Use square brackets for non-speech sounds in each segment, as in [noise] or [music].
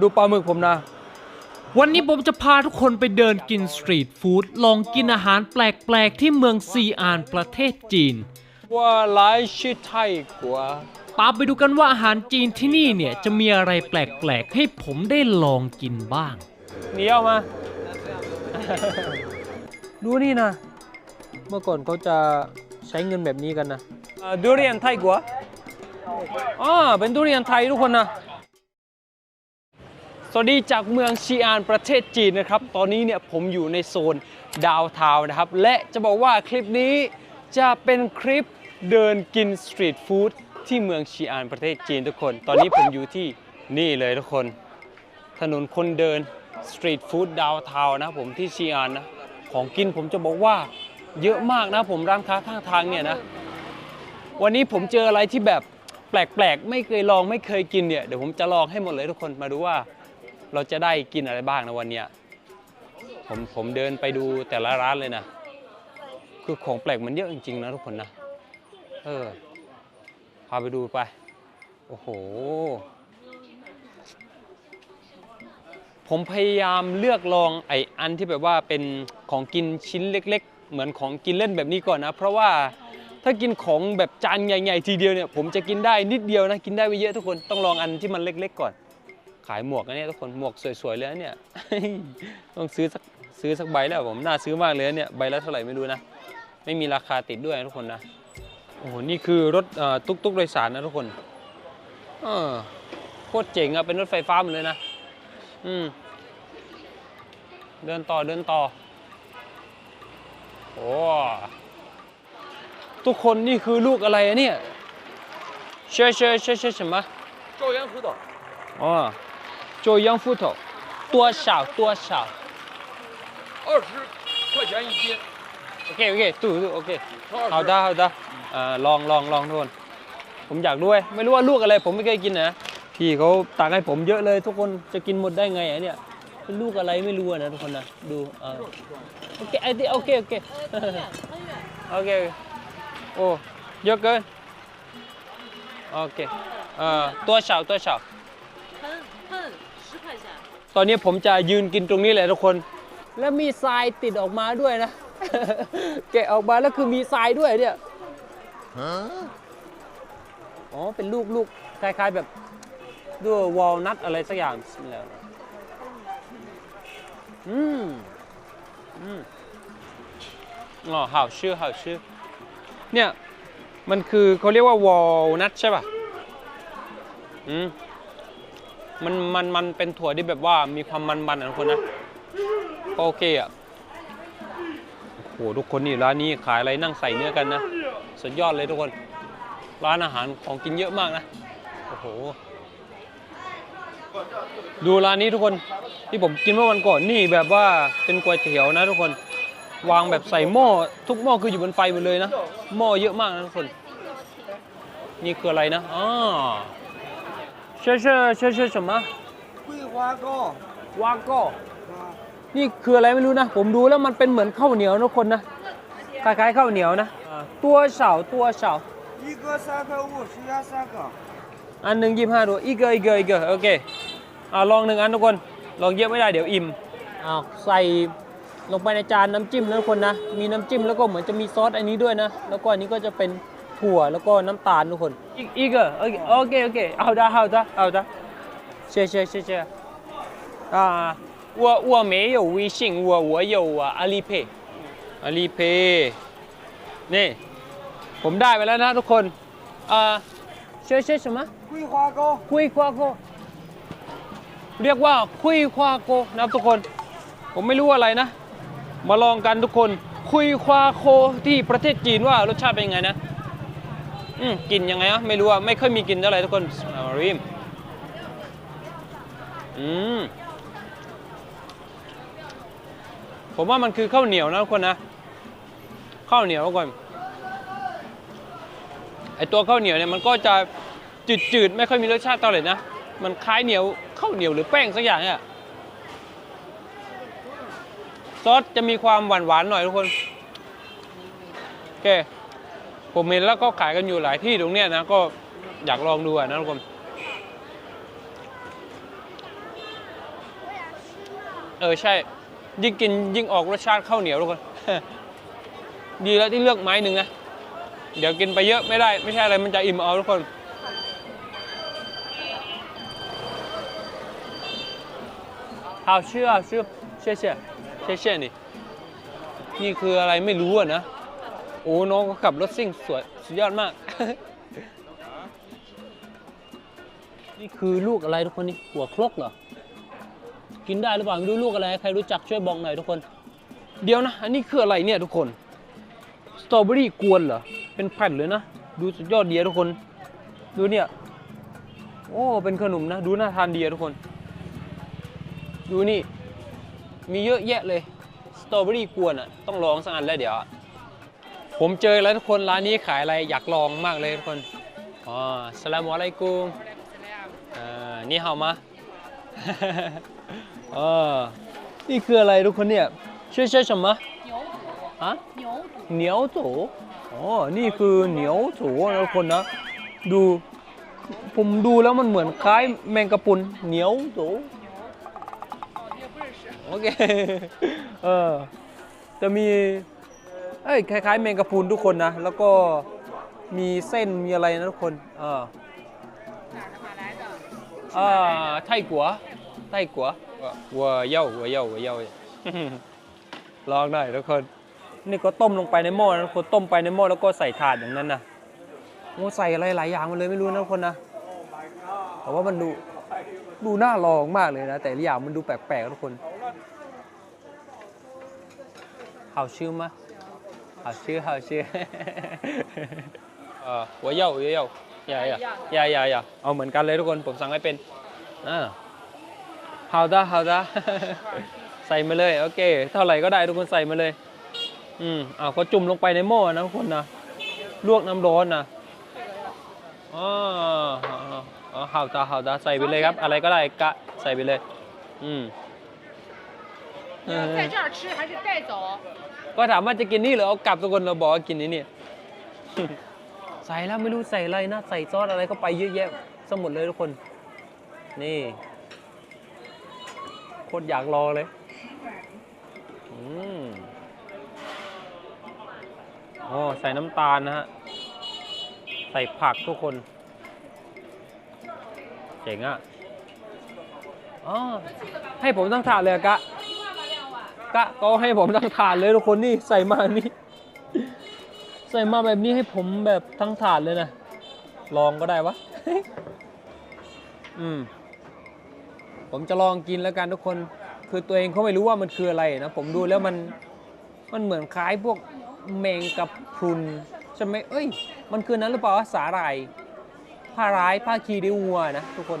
ดูปลาหมึกผมนะ วันนี้ผมจะพาทุกคนไปเดินกินสตรีทฟู้ดลองกินอาหารแปลกๆ ที่เมืองซีอานประเทศจีน ว่าหลายชื่อไทยกว่าตามไปดูกันว่าอาหารจีนที่นี่เนี่ย จะมีอะไรแปลกๆ ให้ผมได้ลองกินบ้างเหนียวมา ดูนี่นะ เมื่อก่อนเขาจะใช้เงินแบบนี้กันนะอ่าดูเรียนไทยกว่าอ๋อเป็นดูเรียนไทยทุกคนนะ สวัสดีจากเมืองชีอานประเทศจีนนะครับ ตอนนี้เนี่ยผมอยู่ในโซนดาวทาวนะครับ และจะบอกว่าคลิปนี้จะเป็นคลิปเดินกินสตรีทฟู้ดที่เมืองชีอานประเทศจีนทุกคน ตอนนี้ผมอยู่ที่นี่เลยทุกคน ถนนคนเดินสตรีทฟู้ดดาวทาวนะผมที่ชีอานนะ ของกินผมจะบอกว่าเยอะมากนะผมร้านค้าข้างทางเนี่ยนะ วันนี้ผมเจออะไรที่แบบแปลกๆ ไม่เคยลองไม่เคยกินเนี่ย เดี๋ยวผมจะลองให้หมดเลยทุกคนมาดูว่า เราจะได้กินอะไรบ้างนะวันเนี้ยผมผมเดินไปดูแต่ละร้านเลยนะคือของแปลกมันเยอะจริงๆนะทุกคนนะเออพาไปดูไป โอ้โห ผมพยายามเลือกลองไอ้อันที่แบบว่าเป็นของกินชิ้นเล็ก ๆ เหมือนของกินเล่นแบบนี้ก่อนนะ เพราะว่าถ้ากินของแบบจานใหญ่ ๆ ทีเดียวเนี่ย ผมจะกินได้นิดเดียวนะ กินได้ไม่เยอะทุกคนต้องลองอันที่มันเล็ก ๆ ก่อน ขายหมวกนะเนี่ยทุกคนหมวกสวยๆเลยเนี่ยต้องซื้อสักซื้อสักใบแล้วผมน่าซื้อมากเลยเนี่ยใบละเท่าไหร่ไม่รู้นะ ไม่มีราคาติดด้วยทุกคนนะโอ้โหนี่คือรถตุ๊กตุ๊กโดยสารนะทุกคนเออโคตรเจ๋งอะเป็นรถไฟฟ้าเหมือนเลยนะอืมเดินต่อเดินต่อโอ้ทุกคนนี่คือลูกอะไรเนี่ยเชื่อเชื่อเชื่อเชื่อใช่ไหมโจยังคือต่ออ๋อ 做洋芋头，多少多少二十块钱一斤， ？OK OK，ดูดู OK，超二十。好的好的เอ่อลองลองลองทุกคน ผมอยากด้วย ไม่รู้ว่าลูกอะไรผมไม่เคยกินนะ พี่เขาตักให้ผมเยอะเลยทุกคนจะกินหมดได้ไงอะเนี่ย เป็นลูกอะไรไม่รู้อะนะทุกคนนะ ดูเออโอเคไอ้ที่โอเคโอเค โอเค โอ้เยอะเกิน โอเคเอ่อตัวเฉาตัวเฉา 喷喷十块钱。 ตอนนี้ผมจะยืนกินตรงนี้แหละทุกคน แล้วมีทรายติดออกมาด้วยนะ แกะออกมาแล้วคือมีทรายด้วยเนี่ยอ๋อ เป็นลูกลูกคล้ายๆแบบด้วยวอลนัทอะไรสักอย่างแล้วอืม อืมอ๋อ好吃好吃เนี่ย มันคือเขาเรียกว่าวอลนัทใช่ป่ะ อืม มันมันมันเป็นถั่วที่แบบว่ามีความมันๆนะทุกคนนะก็โอเคอะโอ้โหทุกคนนี่ร้านนี้ขายอะไรนั่งใส่เนื้อกันนะสุดยอดเลยทุกคน ร้านอาหารของกินเยอะมากนะโอ้โหดูร้านนี้ทุกคนที่ผมกินเมื่อวันก่อนนี่แบบว่าเป็นก๋วยเตี๋ยวนะทุกคนวางแบบใส่หม้อทุกหม้อคืออยู่บนไฟหมดเลยนะหม้อเยอะมากนะทุกคน นี่คืออะไรนะอ๋อ ชื่อเชื่อเชื่อเชื่อ什么桂花糕， วาโก้นี่คืออะไรไม่รู้นะ ผมดูแล้วมันเป็นเหมือนข้าวเหนียวนะทุกคนนะ คล้ายๆข้าวเหนียวนะอ่าตัวเฉาตัวเฉา 一个三块五，十压三个。 อันหนึ่งยี่ห้าตัวอีกเกออีกเกออีกเกอโอเคอ่าลองหนึ่งอันทุกคน ลองเยอะไม่ได้เดี๋ยวอิ่มอ้าวใส่ลงไปในจานน้ำจิ้มนะทุกคนนะ มีน้ำจิ้มแล้วก็เหมือนจะมีซอสอันนี้ด้วยนะ แล้วก็อันนี้ก็จะเป็น ถั่วแล้วก็น้ำตาลทุกคนอีกอีกเกอโอเคโอเคโอเคเอาได้เอาได้เอาได้谢谢谢谢啊我我没有微信我我有啊阿里 pay อาลีเพย์นี่ ผมได้ไปแล้วนะทุกคนอ่าเชื่อเชื่อ什么桂花糕， คุยควาโก เรียกว่าคุยควาโกนะครับทุกคน ผมไม่รู้อะไรนะ มาลองกันทุกคน คุยควาโคที่ประเทศจีนว่ารสชาติเป็นยังไงนะ อืมกลินยังไงอะไม่รู้อะไม่ค่อยมีกลินเท่าไหร่ทุกคนมาริมอืมผมว่ามันคือข้าวเหนียวนะทุกคนนะข้าวเหนียวทุกคนไอตัวข้าวเหนียวเนี่ยมันก็จะจืดๆไม่ค่อยมีรสชาติเท่าไหร่นะมันคล้ายเหนียวข้าวเหนียวหรือแป้งสักอย่างเนี่ยซอสจะมีความหวานๆหน่อยทุกคนโอเค ผมเห็นแล้วก็ขายกันอยู่หลายที่ตรงเนี้ยนะก็อยากลองดูนะทุกคนเออใช่ ยิ่งกินยิ่งออกรสชาติข้าวเหนียวทุกคนดีแล้วที่เลือกไม้หนึ่งนะเดี๋ยวกินไปเยอะไม่ได้ ไม่ใช่อะไรมันจะอิ่มเอาทุกคน เอาเชื่อเชื่อเชื่อเชื่อเชื่อนี่นี่คืออะไรไม่รู้อะนะ โอ้น้องก็ขับรถซิ่งสวยสุดยอดมาก นี่คือลูกอะไรทุกคนนี่หัวครกเหรอ กินได้หรือเปล่าไม่รู้ลูกอะไร ใครรู้จักช่วยบอกหน่อยทุกคน เดี๋ยวนะ อันนี้คืออะไรเนี่ยทุกคน สตรอเบอรี่กวนเหรอ เป็นแผ่นเลยนะ ดูสุดยอดเดีอะทุกคน ดูเนี่ย โอ้ เป็นขนมนะ ดูน่าทานดีอะทุกคน ดูนี่ มีเยอะแยะเลย สตรอเบอรี่กวนอะ ต้องลองสักอันแล้วเดี๋ยว ผมเจอแล้วทุกคนร้านนี้ขายอะไรอยากลองมากเลยทุกคนอ๋อสลามอะไรกูอ่านี่เฮามาเออนี่คืออะไรทุกคนเนี่ยชื่อชื่อ什么ฮะเหนียวโถอ๋อนี่คือเหนียวโถทุกคนนะดูผมดูแล้วมันเหมือนคล้ายแมงกะปุนเหนียวโถโอเคเออจะมี เอ้ยคล้ายๆ เมงกะพูนทุกคนนะ แล้วก็มีเส้นมีอะไรนะทุกคน เออเออไทยกัวไทยกัววัวเย่าวัวเย่าวัวเย่าลองหน่อยทุกคน นี่ก็ต้มลงไปในหม้อนะคนต้มไปในหม้อแล้วก็ใส่ถาดอย่างนั้นนะโอ้ใส่อะไรหลายอย่างมาเลยไม่รู้นะทุกคนนะแต่ว่ามันดูดูน่าลองมากเลยนะ แต่ละอย่างมันดูแปลกๆทุกคนเขาชื่อมะ าอย่าอย่าอย่าอย่าอย่าเอาเหมือนกันเลยทุกคนผมสั่งให้เป็นอ่า好的好的 ใส่มาเลย โอเค เท่าไหร่ก็ได้ทุกคนใส่มาเลย อืมอ่าก็จุ่มลงไปในหม้อนะทุกคนนะ ลวกน้ำร้อนนะอ๋ออ๋ออ๋อหาวตาหาวตาใส่ไปเลยครับ อะไรก็ได้กะใส่ไปเลย อืมเออ 在这儿吃还是带走？ ก็ถามว่าจะกินนี่หรือเอากลับทุกคนเราบอกว่ากินนี่เนี่ยใส่แล้วไม่รู้ใส่อะไรนะ ใส่ซอสอะไรก็ไปเยอะแยะสมหมดเลยทุกคน นี่โคตรอยากรอเลยอืมโอ้ใส่น้ำตาลนะฮะ ใส่ผักทุกคน เจ๋งอะอ๋อให้ผมตั้งถาดเลยกะ กะก็ให้ผมทั้งถาดเลยทุกคนนี่ใส่มานี่ใส่มาแบบนี้ให้ผมแบบทั้งถาดเลยนะ ลองก็ได้วะ อืม ผมจะลองกินแล้วกันทุกคน คือตัวเองเขาไม่รู้ว่ามันคืออะไรนะ ผมดูแล้วมัน มันเหมือนคล้ายพวกแมงกับพรุนใช่ไหมเอ้ย มันคือนั้นหรือเปล่าวะสาหร่ายผ้าร้ายผ้าคีริวัวนะทุกคน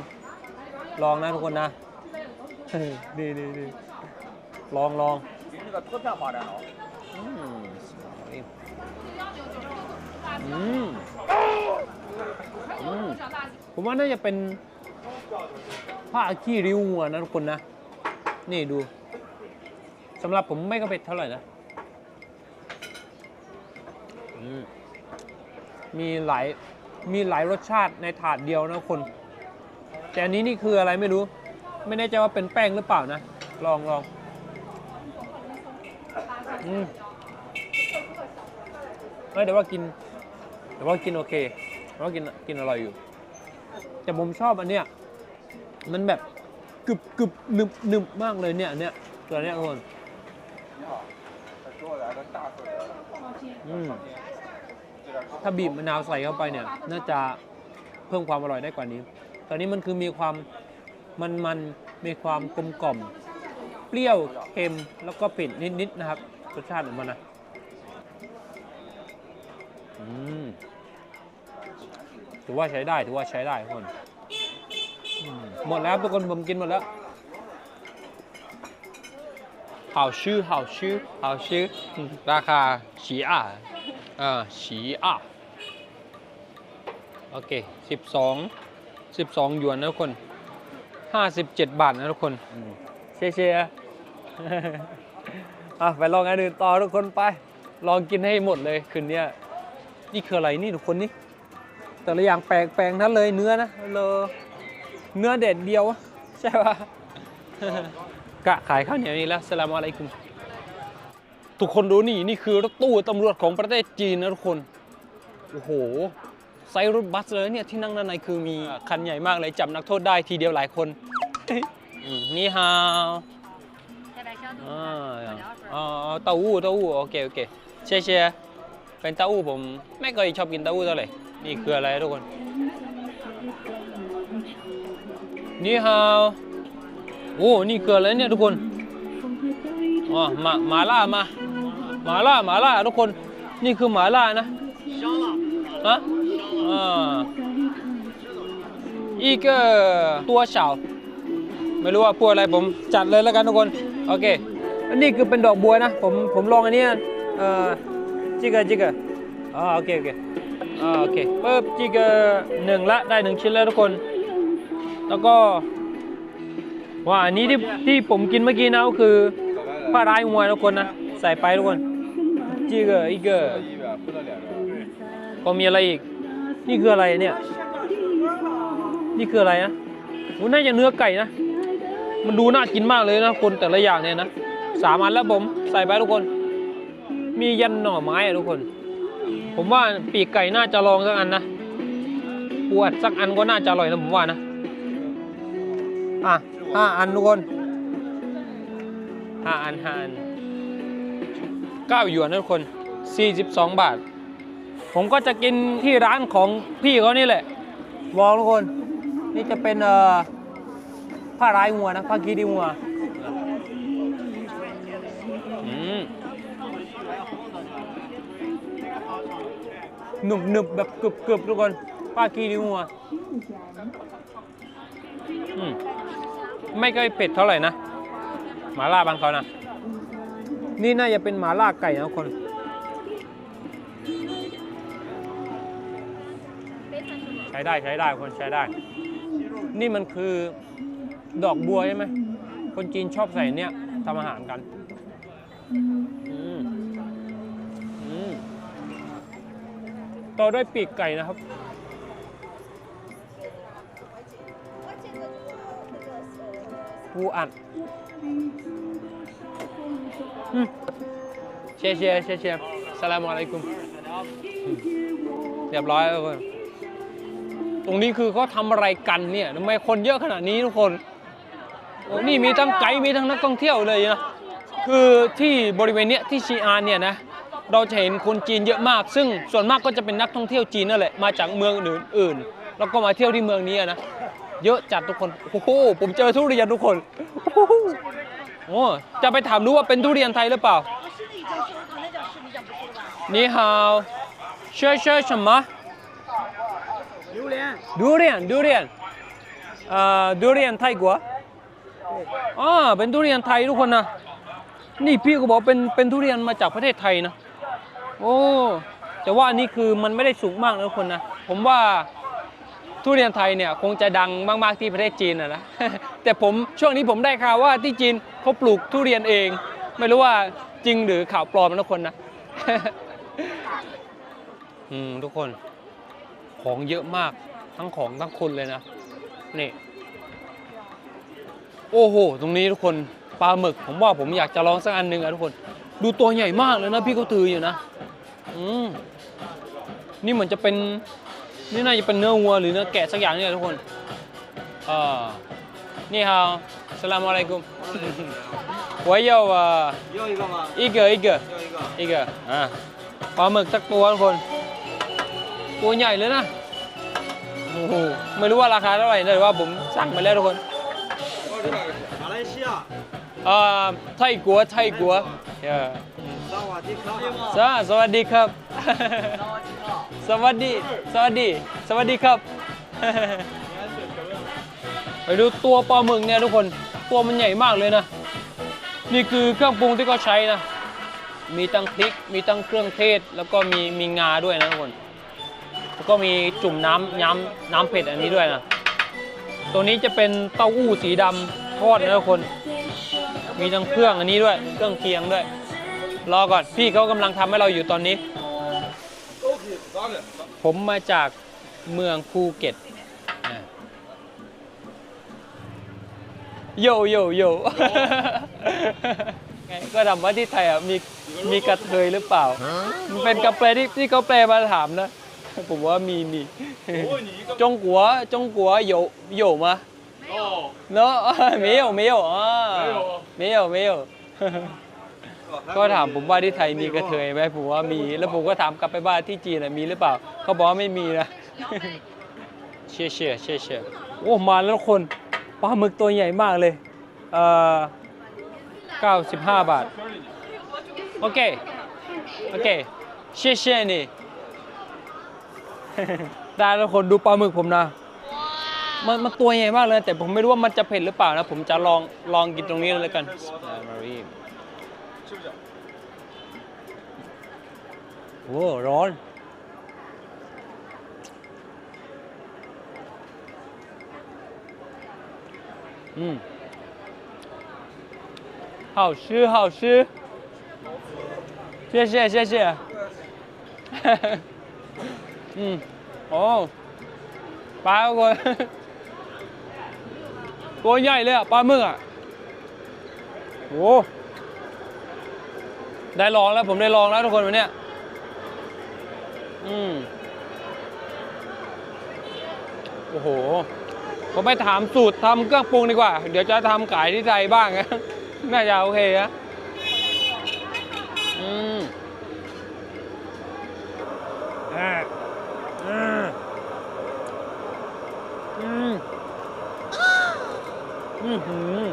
ลองนะทุกคนนะ ดีดีดี ลองลอง 那个特片花展脑。 อืมอืมอืมผมว่าน่าจะเป็นผ้าขี้ริ้วงัวนะทุกคนนะ นี่ดูสำหรับผมไม่ก็เผ็ดเท่าไหร่นะอืมมีหลายมีหลายรสชาติในถาดเดียวนะทุกคน แต่อันนี้นี่คืออะไรไม่รู้ ไม่แน่ใจว่าเป็นแป้งหรือเปล่านะ ลองลอง อืมเฮ้ยแต่ว่ากิน แต่ว่ากินโอเคแต่ว่ากินกินอร่อยอยู่ แต่ผมชอบอันเนี้ยมันแบบกึบกึบหนึบหนึบมากเลยเนี่ยเนี้ยตัวเนี้ยทุกคนถ้าบีบมะนาวใส่เข้าไปเนี่ย น่าจะเพิ่มความอร่อยได้กว่านี้ ตอนนี้มันคือมีความมันมันมีความกลมกล่อม เปรี้ยวเค็มแล้วก็เผ็ดนิดๆนะครับ รสชาติของมันนะอืมถือว่าใช้ได้ถือว่าใช้ได้ทุกคนอืมหมดแล้วทุกคนผมกินหมดแล้ว好吃好吃好吃อืมราคาฉีอ่าเออฉีอ่าโอเค12 12หยวนนะทุกคน 57 บาทนะทุกคนเชียร์เชียร์ อะไปลองอันอื่นต่อทุกคนไป ลองกินให้หมดเลยคืนนี้นี่คืออะไรนี่ทุกคนนี่แต่ละอย่างแปลกๆทั้งเลยเนื้อนะเลอเนื้อเด็ดเดียวใช่ปะกะขายข้าวเหนียวนี่แล้วสลามอะไรคุณทุกคนดูนี่นี่คือรถตู้ตำรวจของประเทศจีนนะทุกคนโอ้โหไซรถบัสเลยเนี่ยที่นั่งด้านในคือมีคันใหญ่มากเลยจับนักโทษได้ทีเดียวหลายคนนี่ฮาว อ่า一下，อ๋อเต้าหู้เต้าหู้โอเคโอเคเชียร์เชียร์เป็นเต้าหู้ผมไม่เคยชอบกินเต้าหู้เท่าไหร่นี่คืออะไรทุกคนนี่ฮาวโอ้นี่คืออะไรเนี่ยทุกคนอ๋อมาหมาล่ามาหมาล่าหมาล่าทุกคนนี่คือหมาล่านะฮะอ่าอีกตัวเฉาไม่รู้ว่าพูดอะไรผมจัดเลยแล้วกันทุกคน โอเคอันนี้คือเป็นดอกบัวนะ ผมผมลองอันนี้เอ่อจิกเกอร์จิกเกอร์อ๋อโอเคโอเคอ่าโอเคปึ๊บจิกเกอร์หนึ่งละได้หนึ่งชิ้นแล้วทุกคน แล้วก็ว่าอันนี้ที่ที่ผมกินเมื่อกี้นะก็คือผ้าร้ายมวยทุกคนนะใส่ไปทุกคนจีเกอร์อีกเกอร์ก็มีอะไรอีก นี่คืออะไรเนี่ย นี่คืออะไรนะมันน่าจะเนื้อไก่นะ มันดูน่ากินมากเลยนะคนแต่ละอย่างเนี่ยนะสามอันแล้วผมใส่ไปทุกคน มียันหน่อไม้อะทุกคน ผมว่าปีกไก่น่าจะลองสักอันนะปวดสักอันก็น่าจะอร่อยนะผมว่านะอะห้าอันทุกคนห้าอันห้าอันเก้าหยวนนะทุกคน 42 บาท ผมก็จะกินที่ร้านของพี่เขานี่แหละบอกทุกคน นี่จะเป็นเอ่อ ผ้าร้ายงัวนะผ้ากีดีงัวหนุบหนึบแบบกรึบกรึบทุกคนผ้ากีดีงัวไม่ค่อยเผ็ดเท่าไหร่นะหมาล่าบางเขานะนี่น่าจะเป็นหมาล่าไก่นะคนใช้ได้ใช้ได้คนใช้ได้ นี่มันคือ ดอกบัวใช่ไหมคนจีนชอบใส่เนี่ยทำอาหารกันต่อด้วยปีกไก่นะครับ ปูอัดอืมเชียร์เชียร์เชียร์เชียร์สลามอะลัยกุมอืมเรียบร้อยแล้วทุกคนตรงนี้คือเขาทำอะไรกันเนี่ยทำไมคนเยอะขนาดนี้ทุกคน นี่มีทั้งไกด์มีทั้งนักท่องเที่ยวเลยนะคือที่บริเวณเนี้ยที่ชีอานเนี่ยนะเราจะเห็นคนจีนเยอะมาก ซึ่งส่วนมากก็จะเป็นนักท่องเที่ยวจีนนั่นแหละมาจากเมืองอื่นๆแล้วก็มาเที่ยวที่เมืองนี้อะนะเยอะจัดทุกคนโอ้โหผมเจอทุเรียนทุกคนโอ้โหโอ้จะไปถามดูว่าเป็นทุเรียนไทยหรือเปล่านี่ฮาวเชื่อเชื่อ什么ดูเรียนดูเรียนดูเรียนเอ่อดูเรียนไทยกว่า อ๋อเป็นทุเรียนไทยทุกคนนะ นี่พี่ก็บอกเป็นเป็นทุเรียนมาจากประเทศไทยนะ โอ้แต่ว่าอันนี้คือมันไม่ได้สูงมากนะทุกคนนะ ผมว่าทุเรียนไทยเนี่ยคงจะดังมากๆที่ประเทศจีนนะนะ แต่ผมช่วงนี้ผมได้ข่าวว่าที่จีนเขาปลูกทุเรียนเอง ไม่รู้ว่าจริงหรือข่าวปลอมนะทุกคนนะ อืมทุกคน ของเยอะมากทั้งของทั้งคนเลยนะ นี่ โอ้โห ตรงนี้ทุกคนปลาหมึก ผมว่าผมอยากจะลองสักอันหนึ่งอะทุกคน ดูตัวใหญ่มากเลยนะพี่เขาถืออยู่นะอืมนี่เหมือนจะเป็นนี่น่าจะเป็นเนื้อวัวหรือเนื้อแกะสักอย่างนี่แหละทุกคนอ่านี่ฮาวสลามอะไรกุมหัวเยาว่าอีเกออีกอีเกออ่าปลาหมึกสักตัวทุกคน ตัวใหญ่เลยนะโอ้โหไม่รู้ว่าราคาเท่าไหร่นะแต่ว่าผมสั่งมาแล้วทุกคน 马来西亚。 อ่าไทยกัวไทยกัวเออ 萨瓦迪卡。 สวสวัสดีครับ สวัสดี สวัสดี สวัสดีครับ ไปดูตัวปลาหมึกเนี่ยทุกคน ตัวมันใหญ่มากเลยนะ นี่คือเครื่องปรุงที่เขาใช้นะ มีตั้งพริก มีตั้งเครื่องเทศ แล้วก็มีมีงาด้วยนะทุกคน แล้วก็มีจุ่มน้ำย้ำน้ำเผ็ดอันนี้ด้วยนะ ตัวนี้จะเป็นเต้าอู้สีดำทอดนะทุกคน มีทั้งเครื่องอันนี้ด้วย เครื่องเคียงด้วย รอก่อนพี่เขากำลังทำให้เราอยู่ตอนนี้ ผมมาจากเมืองภูเก็ตโยโยโยก็ถำมว่าที่ไทยอะมีมีกระเทยหรือเปล่า มันเป็นกระเปรที่ที่เขาแปลมาถามนะ ผมว่ามีมี จงกัวจงกัว有有吗哦， เนาะ 没有没有อ่า没有没有 ก็ถามผมว่าที่ไทยมีกระเทยไหมผมว่ามี แล้วผมก็ถามกลับไปว่าที่จีนน่ะมีหรือเปล่า เขาบอกว่าไม่มีนะ เชี่ยเชี่ยเชี่ยเชี่ยโอ้มาแล้วคนปลาหมึกตัวใหญ่มากเลยเอ่อ95 บาท โอเค โอเคเชี่ยเชี่ยนี่ ได้แล้วคนดูปลาหมึกผมนะ มันมันตัวใหญ่มากเลย แต่ผมไม่รู้ว่ามันจะเผ็ดหรือเปล่านะ ผมจะลองลองกินตรงนี้เลยกันมารีโอ้ร้อน 嗯，好吃好吃，谢谢谢谢。 嗯，哦，ปลาทุกคนตัวใหญ่เลยอะปลาหมึกอะโอ้ได้ลองแล้วผมได้ลองแล้วทุกคนวันนี้อืมโอ้โหผมไปถามสูตรทำเครื่องปรุงดีกว่า เดี๋ยวจะทำขายที่ไทยบ้างน่าจะโอเคนะอืมอ่า อืมหืม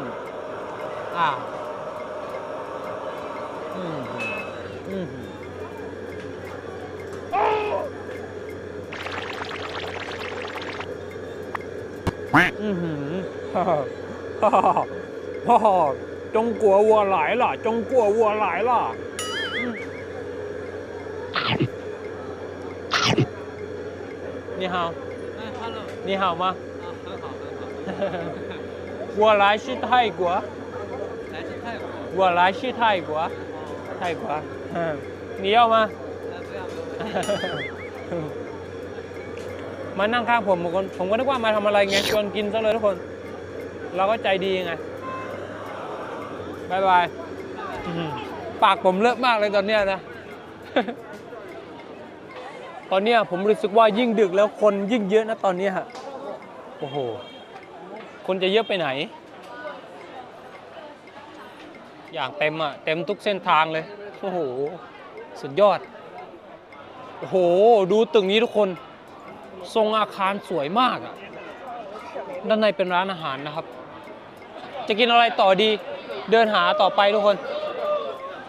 อ่าอืมหืมอืมหืมอืมหืมฮ่าฮ่าฮ่าฮ่าจงกัววัวหลายล่ะ จงกัววัวหลายล่ะอืม你好，哎，hello，你好吗？啊，很好很好， [laughs] 我来是泰国，来自泰国，我来是泰国，泰国。嗯，你要吗？哎，不要不要不要， มานั่งข้างผมผมก็ผมก็นึกว่ามาทำอะไรไงชวนกินซะเลยทุกคน เราก็ใจดีไงบายบายอื้อหือปากผมเลอะมากเลยตอนเนี้ยนะ ตอนเนี้ยผมรู้สึกว่ายิ่งดึกแล้วคนยิ่งเยอะนะตอนเนี้ยฮะโอ้โห คนจะเยอะไปไหน อย่างเต็มอะเต็มทุกเส้นทางเลย โอ้โห สุดยอด โอ้โห ดูตึกนี้ทุกคน ทรงอาคารสวยมากอะด้านในเป็นร้านอาหารนะครับ จะกินอะไรต่อดี เดินหาต่อไปทุกคน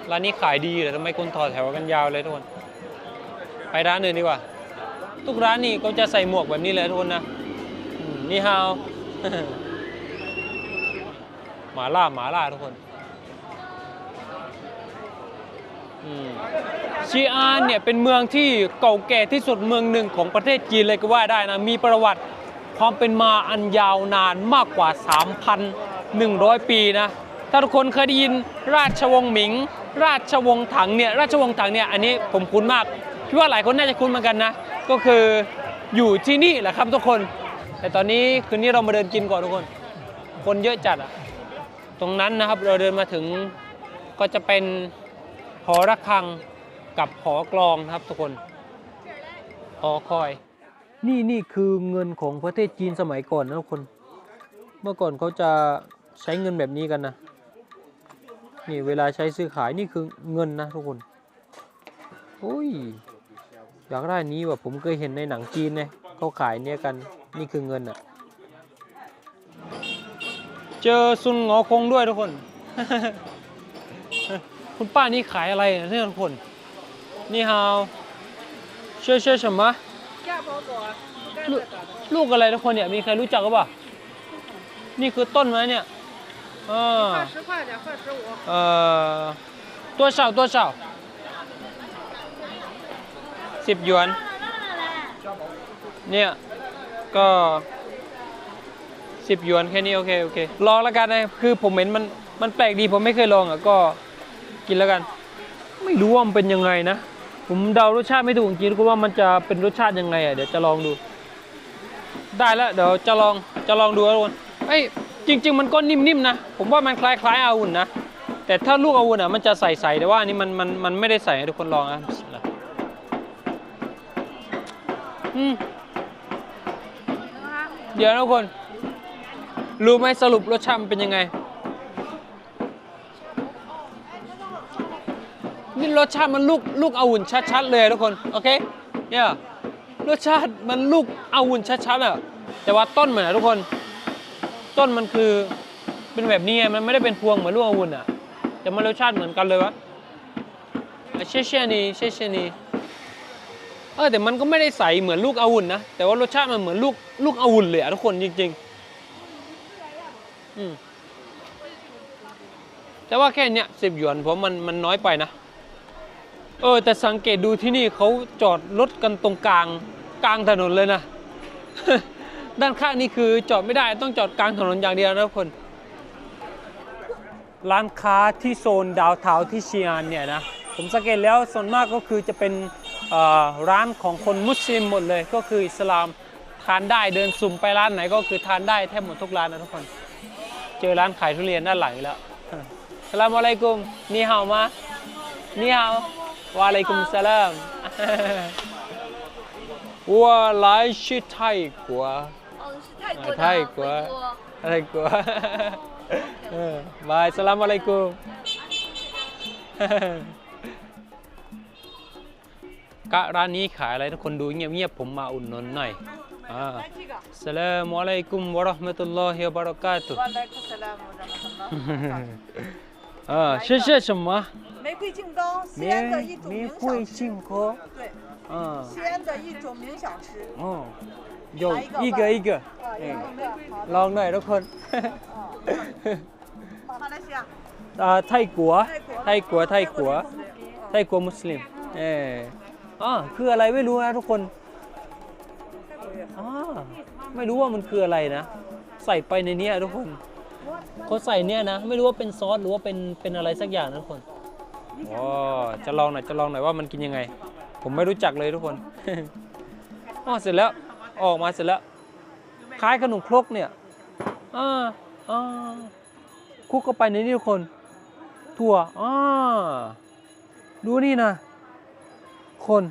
ร้านนี้ขายดีเลยทำไมคนต่อแถวกันยาวเลยทุกคน ไปร้านอื่นดีกว่า ทุกร้านนี่ก็จะใส่หมวกแบบนี้เลยทุกคนนะมนี่ฮาว หมาล่าหมาล่าทุกคนอืมชีอานเนี่ยเป็นเมืองที่เก่าแก่ที่สุดเมืองหนึ่งของประเทศจีนเลยก็ว่าได้นะ มีประวัติความเป็นมาอันยาวนานมากกว่า 3,100 ปีนะ ถ้าทุกคนเคยได้ยินราชวงศ์หมิง ราชวงศ์ถังเนี่ยราชวงศ์ถังเนี่ยอันนี้ผมคุ้นมากคิดว่าหลายคนน่าจะคุ้นเหมือนกันนะ ก็คืออยู่ที่นี่แหละครับทุกคน แต่ตอนนี้คืนนี้เรามาเดินกินก่อนทุกคน คนเยอะจัดอะตรงนั้นนะครับเราเดินมาถึงก็จะเป็นหอระฆังกับหอกลองนะครับทุกคนหอคอย นี่นี่คือเงินของประเทศจีนสมัยก่อนนะทุกคน เมื่อก่อนเขาจะใช้เงินแบบนี้กันนะนี่เวลาใช้ซื้อขายนี่คือเงินนะทุกคนโอ้ยอยากได้นนี้ว่ะผมเคยเห็นในหนังจีนเนี่ย เขาขายเนี่ยกันนี่คือเงินอะเจอซุนงอคงด้วยทุกคน คุณป้านี่ขายอะไรเนี่ยทุกคน นี่ฮาวเชื่อเชื่อชมะลูกอะไรทุกคนเนี่ยมีใครรู้จักกันปะนี่คือต้นไหมเนี่ยเออเออตัวเสาตัวเสาสิบหยวน เนี่ย ก็สิบหยวนแค่นี้โอเคโอเค ลองแล้วกันนะ คือผมเห็นมันมันแปลกดีผมไม่เคยลองอะก็กินแล้วกัน ไม่รู้ว่ามันเป็นยังไงนะ ผมเดารสชาติไม่ถูกจริงๆก็ว่ามันจะเป็นรสชาติยังไงอะเดี๋ยวจะลองดู ได้แล้วเดี๋ยวจะลองจะลองดูนะทุกคนเอ้ยจริง ๆ มันก็นิ่มๆนะ ผมว่ามันคล้ายๆอาวุธนะ แต่ถ้าลูกอาวุธอะมันจะใสๆแต่ว่าอันนี้มันมันมันไม่ได้ใส่ทุกคนลองนะอืม เดี๋ยวนะทุกคน รู้ไหมสรุปรสชาติมันเป็นยังไง นี่รสชาติมันลูกลูกอาวุธชัดๆเลยทุกคน โอเค เนี่ยรสชาติมันลูกอาวุธชัดๆอะแต่ว่าต้นมันอะทุกคน ต้นมันคือเป็นแบบนี้ไงมันไม่ได้เป็นพวงเหมือนลูกอาวุธอะแต่มันรสชาติเหมือนกันเลยวะเช่เช่นี่เช่เช่นี่ ออแต่มันก็ไม่ได้ใสเหมือนลูกอาวุธนะ แต่ว่ารสชาติมันเหมือนลูกลูกอาวุธเลยอะทุกคนจริงๆอืมแต่ว่าแค่เนี้ยสิบหยวนผมมันมันน้อยไปนะ เออ แต่สังเกตดูที่นี่เขาจอดรถกันตรงกลางกลางถนนเลยนะ ด้านข้างนี่คือจอดไม่ได้ต้องจอดกลางถนนอย่างเดียวนะทุกคน ร้านค้าที่โซนดาวเทาที่เชียงเนี่ยนะ ผมสังเกตแล้วส่วนมากก็คือจะเป็น ร้านของคนมุสลิมหมดเลยก็คืออิสลามทานได้เดินซุ่มไปร้านไหนก็คือทานได้แทบหมดทุกร้านนะทุกคน เจอร้านขายทุเรียนด้านหลังแล้วสลามอะไรกุมนี่เฮามานี่เฮาวาอะไรกุมสลามว้าลายชิไทยกว่าไทยกัวอะไรกว่าบายสลามอะไรกุม กะร้านนี้ขายอะไรทุกคนดูเงียบๆผมมาอุ่นนนหน่อยอ่าสลามอะลัยกุมวะเราะห์มะตุลลอฮิวะบะเราะกาตุฮ์ วะอะลัยกุมสลามวะเราะห์มะตุลลอฮ์ 啊，谢谢什么？玫瑰净糕，西安的一种玫名瑰小吃。净糕，对，嗯，西安的一种名小吃。哦，有一个一个，啊，哎有一个好的。 ลองหน่อยทุกคน 马来西亚， อ่าไทยกัว ไทยกัว ไทยกัว 泰 ไทยกัวมุสลิม เออ อ๋อคืออะไรไม่รู้นะทุกคนอ๋อไม่รู้ว่ามันคืออะไรนะ ใส่ไปในเนี้ยทุกคนเขาใส่เนี่ยนะ ไม่รู้ว่าเป็นซอสหรือว่าเป็นเป็นอะไรสักอย่างนะทุกคนอ๋อจะลองหน่อยจะลองหน่อยว่ามันกินยังไง ผมไม่รู้จักเลยทุกคนอ๋อเสร็จแล้วออกมาเสร็จแล้วคล้ายขนมครกเนี่ยอ่าอ่าคุกเข้าไปในนี่ทุกคน ถั่วอ่าดูนี่นะ คน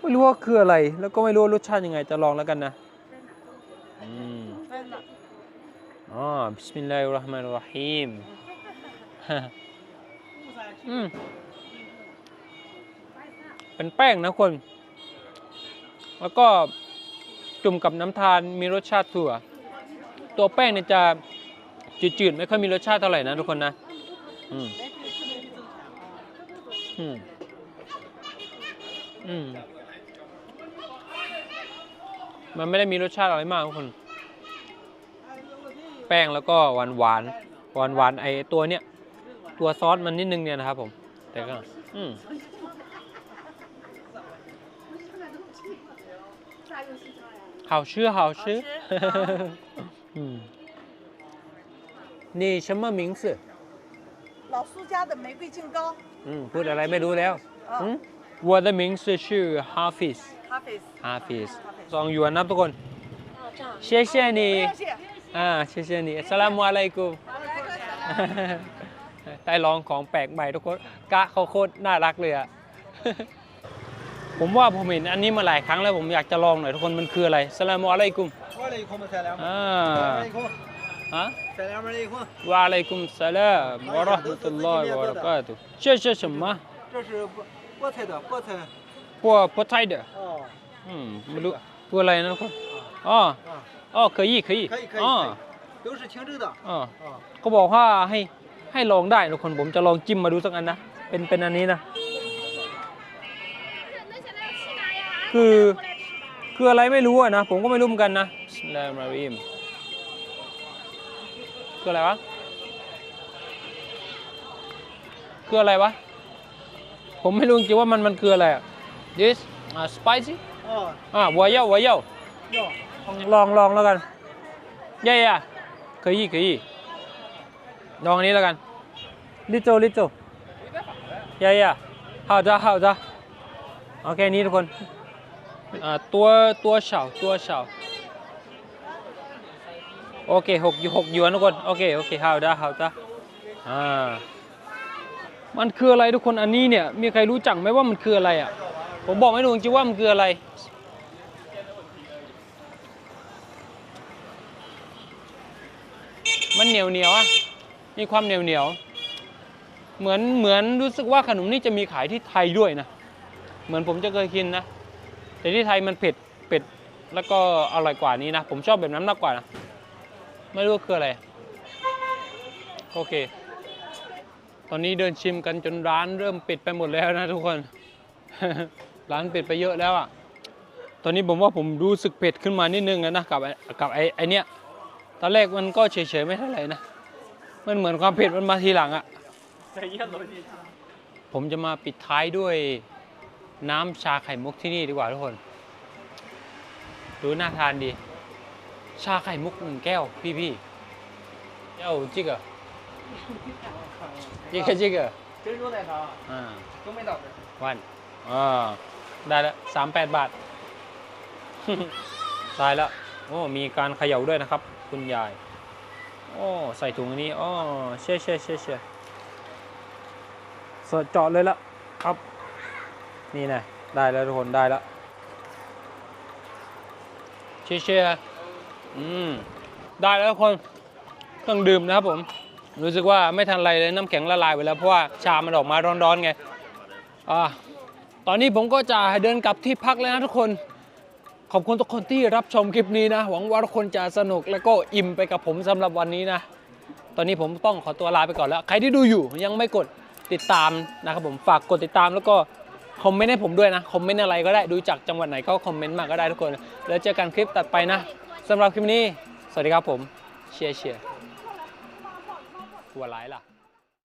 ไม่รู้ว่าคืออะไร แล้วก็ไม่รู้ว่ารสชาติยังไงจะลองแล้วกันนะอืมอ๋อบิสมิลลาฮิรเราะห์มานิรเราะฮีมอืมเป็นแป้งนะคน แล้วก็จุ่มกับน้ำตาลมีรสชาติถั่ว ตัวแป้งเนี่ยจะจืดๆ ไม่ค่อยมีรสชาติเท่าไหร่นะทุกคนนะ อืม อืม อืม มันไม่ได้มีรสชาติอะไรมากทุกคน แป้งแล้วก็หวานหวานหวานหวานๆไอตัวเนี้ย ตัวซอสมันนิดนึงเนี่ยนะครับผม แต่ก็ อืม 好吃好吃嗯你什么名字老苏家的玫瑰净糕， อืมพูดอะไรไม่รู้แล้ว อ่ วัวตะมิงชื่อชื่อฮาฟิสฮาฟิฟิสสองหยวนนะทุกคนขอบคุณชี่ยนี่อ่าเชี่ยเชี่ยนี่สลามุอะลัยกุมได้ลองของแปลกใหม่ทุกคนกะเขาโคตรน่ารักเลยอะผมว่าผมเห็นอันนี้มาหลายครั้งแล้วผมอยากจะลองหน่อยทุกคนมันคืออะไรสลามุอะลัยกุมวะอะลัยกุมสลามอ่าฮะสลามอะลัยกุมวะอะลัยกุมสลามวะเราะห์มะตุลลอฮิวะบะเราะกาตุเชี่ยเชี่ยชมมะ 菠菜的菠菜พวกพวกไทยเด้อ 哦 อืมไม่รู้ตัวอะไรนะทุกคนอ๋อ 啊 อ๋อ可以可以可以可以 อ๋อ 可以都是清蒸的 อ๋อ 啊 เขาบอกว่าให้ให้ลองได้ทุกคนผมจะลองจิ้มมาดูสักอันนะ เป็นเป็นอันนี้นะ คือคืออะไรไม่รู้อะนะ ผมก็ไม่รู้เหมือนกันนะบิสมิลลาฮิรเราะห์มานีรเราะฮีมคืออะไรวะ คืออะไรวะ ผมไม่รู้จริงๆว่ามันมันคืออะไรอะ this อ่า spicy 哦 อ่า我要我要要 ลองลองแล้วกันย่าย่า可以可以ลองอันนี้แล้วกันลิโจลิโจย่าย่า好的好的โอเคนี้ทุกคนอ่าตัวตัว小ตัว小 โอเคหกหกหยวนทุกคนโอเคโอเค好的好的อ่า มันคืออะไรทุกคนอันนี้เนี่ยมีใครรู้จักไหมว่ามันคืออะไรอะ ผมบอกไม่ถูกจริงว่ามันคืออะไร มันเหนียวเหนียวๆอะมีความเหนียวเหนียวเหมือนเหมือนรู้สึกว่าขนมนี่จะมีขายที่ไทยด้วยนะ เหมือนผมจะเคยกินนะ แต่ที่ไทยมันเผ็ดเผ็ดแล้วก็อร่อยกว่านี้นะ ผมชอบแบบนั้นมากกว่านะ ไม่รู้คืออะไร โอเค ตอนนี้เดินชิมกันจนร้านเริ่มปิดไปหมดแล้วนะทุกคน ร้านปิดไปเยอะแล้วอะ ตอนนี้ผมว่าผมรู้สึกเผ็ดขึ้นมานิดนึงแล้วนะกับไอ้กับไอ้ไอเนี้ย ตอนแรกมันก็เฉยๆไม่เท่าไหร่นะ มันเหมือนความเผ็ดมันมาทีหลังอะผมจะมาปิดท้ายด้วยน้ำชาไข่มุกที่นี่ดีกว่าทุกคนดูน่าทานดี ชาไข่มุกหนึ่งแก้วพี่พี่ๆแก้วจิกเหรอจิกเหรอจิ กเหรอ 珍珠奶茶， อ่า 东北岛的。 วันอ่าได้แล้วสามแปดบาท ตายแล้ว โอ้ มีการเขย่าด้วยนะครับ คุณยาย โอ้ ใส่ถุงอันนี้อ๋อเชี่ยเชี่ยเชี่ยเชี่ยสดเจาะเลยละครับ นี่นะได้แล้วทุกคนได้แล้วเชี่ยเชี่ยอืม ได้แล้วทุกคน เครื่องดื่มนะครับผม รู้สึกว่าไม่ทันไรเลยน้ำแข็งละลายไปแล้วเพราะว่าชามันออกมาร้อนๆไงอ่าตอนนี้ผมก็จะเดินกลับที่พักแล้วนะทุกคน ขอบคุณทุกคนที่รับชมคลิปนี้นะ หวังว่าทุกคนจะสนุกและก็อิ่มไปกับผมสำหรับวันนี้นะ ตอนนี้ผมต้องขอตัวลาไปก่อนแล้ว ใครที่ดูอยู่ยังไม่กดติดตามนะครับผมฝากกดติดตามแล้วก็คอมเมนต์ให้ผมด้วยนะ คอมเมนต์อะไรก็ได้ดูจากจังหวัดไหนก็คอมเมนต์มาก็ได้ทุกคน แล้วเจอกันคลิปตัดไปนะสำหรับคลิปนี้ สวัสดีครับผม เชียร์เชียร์ หัวไลน์ล่ะ